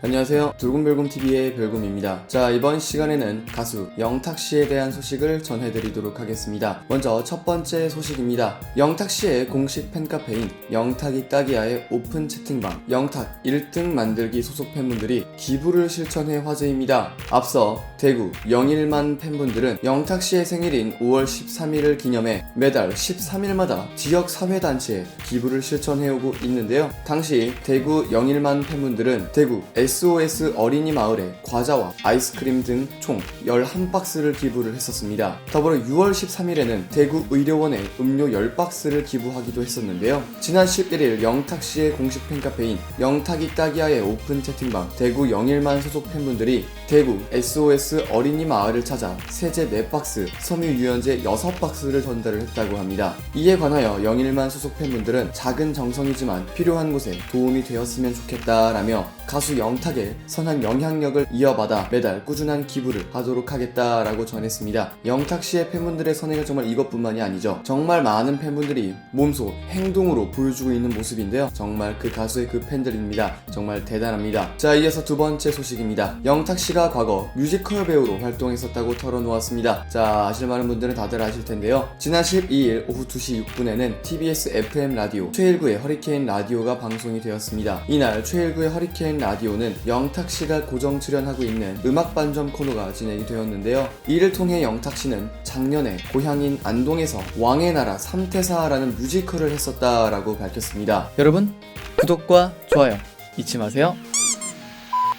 안녕하세요. 돌곰별곰 TV의 별곰입니다. 자, 이번 시간에는 가수 영탁 씨에 대한 소식을 전해드리도록 하겠습니다. 먼저 첫 번째 소식입니다. 영탁 씨의 공식 팬카페인 영탁이 딱이야의 오픈 채팅방 영탁 1등 만들기 소속 팬분들이 기부를 실천해 화제입니다. 앞서 대구 영일만 팬분들은 영탁 씨의 생일인 5월 13일을 기념해 매달 13일마다 지역 사회단체에 기부를 실천해오고 있는데요. 당시 대구 영일만 팬분들은 대구 SOS 어린이 마을에 과자와 아이스크림 등 총 11박스를 기부를 했었습니다. 더불어 6월 13일에는 대구 의료원에 음료 10박스를 기부하기도 했었는데요. 지난 11일 영탁 씨의 공식 팬카페인 영탁이 딱이야의 오픈 채팅방 대구 영일만 소속 팬분들이 대구 SOS 어린이 마을을 찾아 세제 4박스, 섬유 유연제 6박스를 전달을 했다고 합니다. 이에 관하여 영일만 소속 팬분들은 작은 정성이지만 필요한 곳에 도움이 되었으면 좋겠다라며 가수 영 탁의 선한 영향력을 이어받아 매달 꾸준한 기부를 하도록 하겠다라고 전했습니다. 영탁 씨의 팬분들의 선행은 정말 이것뿐만이 아니죠. 정말 많은 팬분들이 몸소 행동으로 보여주고 있는 모습인데요. 정말 그 가수의 그 팬들입니다. 정말 대단합니다. 자, 이어서 두 번째 소식입니다. 영탁 씨가 과거 뮤지컬 배우로 활동했었다고 털어놓았습니다. 자, 아실 많은 분들은 다들 아실 텐데요. 지난 12일 오후 2시 6분에는 TBS FM 라디오 최일구의 허리케인 라디오가 방송이 되었습니다. 이날 최일구의 허리케인 라디오는 영탁 씨가 고정 출연하고 있는 음악 반점 코너가 진행이 되었는데요. 이를 통해 영탁 씨는 작년에 고향인 안동에서 왕의 나라 삼태사라는 뮤지컬을 했었다라고 밝혔습니다. 여러분 구독과 좋아요 잊지 마세요.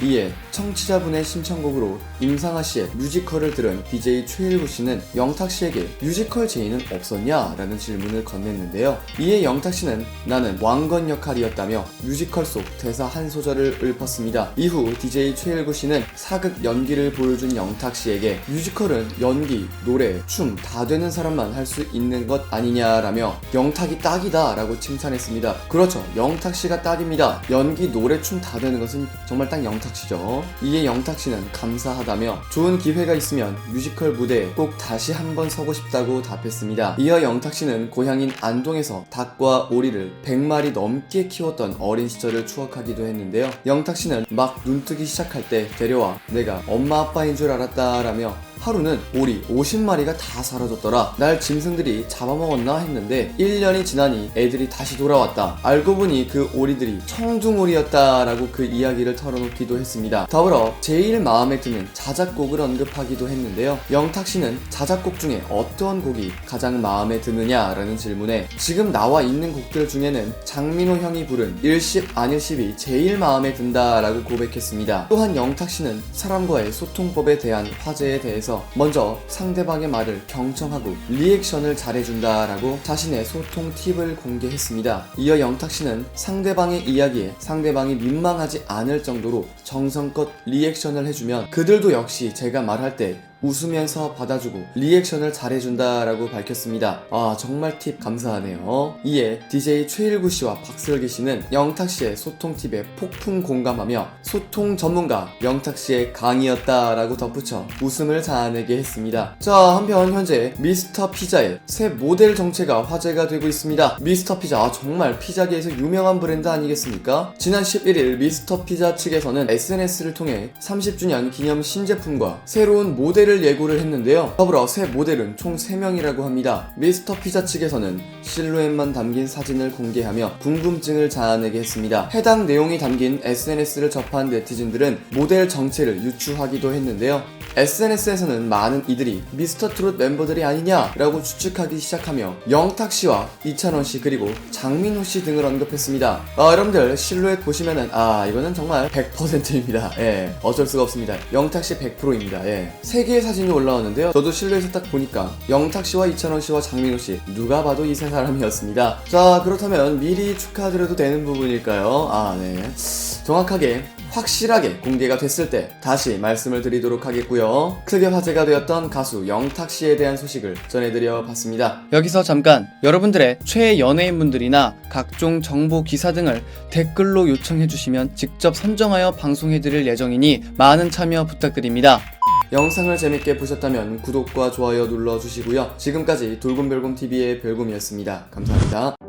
이에 청취자분의 신청곡으로 임상아 씨의 뮤지컬을 들은 DJ 최일구 씨는 영탁 씨에게 뮤지컬 제의는 없었냐? 라는 질문을 건넸는데요. 이에 영탁 씨는 나는 왕건 역할이었다며 뮤지컬 속 대사 한 소절을 읊었습니다. 이후 DJ 최일구 씨는 사극 연기를 보여준 영탁 씨에게 뮤지컬은 연기, 노래, 춤 다 되는 사람만 할 수 있는 것 아니냐라며 영탁이 딱이다 라고 칭찬했습니다. 그렇죠. 영탁 씨가 딱입니다. 연기, 노래, 춤 다 되는 것은 정말 딱 영탁 씨죠. 이에 영탁 씨는 감사하다며 좋은 기회가 있으면 뮤지컬 무대에 꼭 다시 한번 서고 싶다고 답했습니다. 이어 영탁 씨는 고향인 안동에서 닭과 오리를 100마리 넘게 키웠던 어린 시절을 추억하기도 했는데요. 영탁 씨는 막 눈뜨기 시작할 때 데려와 내가 엄마 아빠인 줄 알았다라며 하루는 오리 50마리가 다 사라졌더라. 날 짐승들이 잡아먹었나 했는데 1년이 지나니 애들이 다시 돌아왔다. 알고 보니 그 오리들이 청둥오리였다라고 그 이야기를 털어놓기도 했습니다. 더불어 제일 마음에 드는 자작곡을 언급하기도 했는데요. 영탁 씨는 자작곡 중에 어떤 곡이 가장 마음에 드느냐라는 질문에 지금 나와 있는 곡들 중에는 장민호 형이 부른 일십 안일십이 제일 마음에 든다라고 고백했습니다. 또한 영탁 씨는 사람과의 소통법에 대한 화제에 대해서 먼저 상대방의 말을 경청하고 리액션을 잘해준다라고 자신의 소통 팁을 공개했습니다. 이어 영탁 씨는 상대방의 이야기에 상대방이 민망하지 않을 정도로 정성껏 리액션을 해주면 그들도 역시 제가 말할 때 웃으면서 받아주고 리액션을 잘해준다라고 밝혔습니다. 아 정말 팁 감사하네요. 이에 DJ 최일구 씨와 박슬기 씨는 영탁 씨의 소통 팁에 폭풍 공감하며 소통 전문가 영탁 씨의 강이었다라고 덧붙여 웃음을 자아내게 했습니다. 자 한편 현재 미스터 피자의 새 모델 정체가 화제가 되고 있습니다. 미스터 피자 아, 정말 피자계에서 유명한 브랜드 아니겠습니까? 지난 11일 미스터 피자 측에서는 SNS를 통해 30주년 기념 신제품과 새로운 모델 모델을 예고를 했는데요. 더불어 새 모델은 총 3명이라고 합니다. 미스터 피자 측에서는 실루엣만 담긴 사진을 공개하며 궁금증을 자아내게 했습니다. 해당 내용이 담긴 SNS를 접한 네티즌들은 모델 정체를 유추하기도 했는데요. SNS에서는 많은 이들이 미스터 트롯 멤버들이 아니냐라고 추측하기 시작하며 영탁 씨와 이찬원 씨 그리고 장민호 씨 등을 언급했습니다. 아, 여러분들 실루엣 보시면은 아 이거는 정말 100%입니다. 예, 어쩔 수가 없습니다. 영탁 씨 100%입니다. 예, 세 개의 사진이 올라왔는데요. 저도 실루엣을 딱 보니까 영탁 씨와 이찬원 씨와 장민호 씨 누가 봐도 이 세 사람이었습니다. 자 그렇다면 미리 축하드려도 되는 부분일까요? 아 네, 정확하게 확실하게 공개가 됐을 때 다시 말씀을 드리도록 하겠고요. 있고요. 크게 화제가 되었던 가수 영탁 씨에 대한 소식을 전해드려 봤습니다. 여기서 잠깐 여러분들의 최애 연예인분들이나 각종 정보 기사 등을 댓글로 요청해 주시면 직접 선정하여 방송해 드릴 예정이니 많은 참여 부탁드립니다. 영상을 재밌게 보셨다면 구독과 좋아요 눌러주시고요. 지금까지 돌곰별곰TV의 별곰이었습니다. 감사합니다.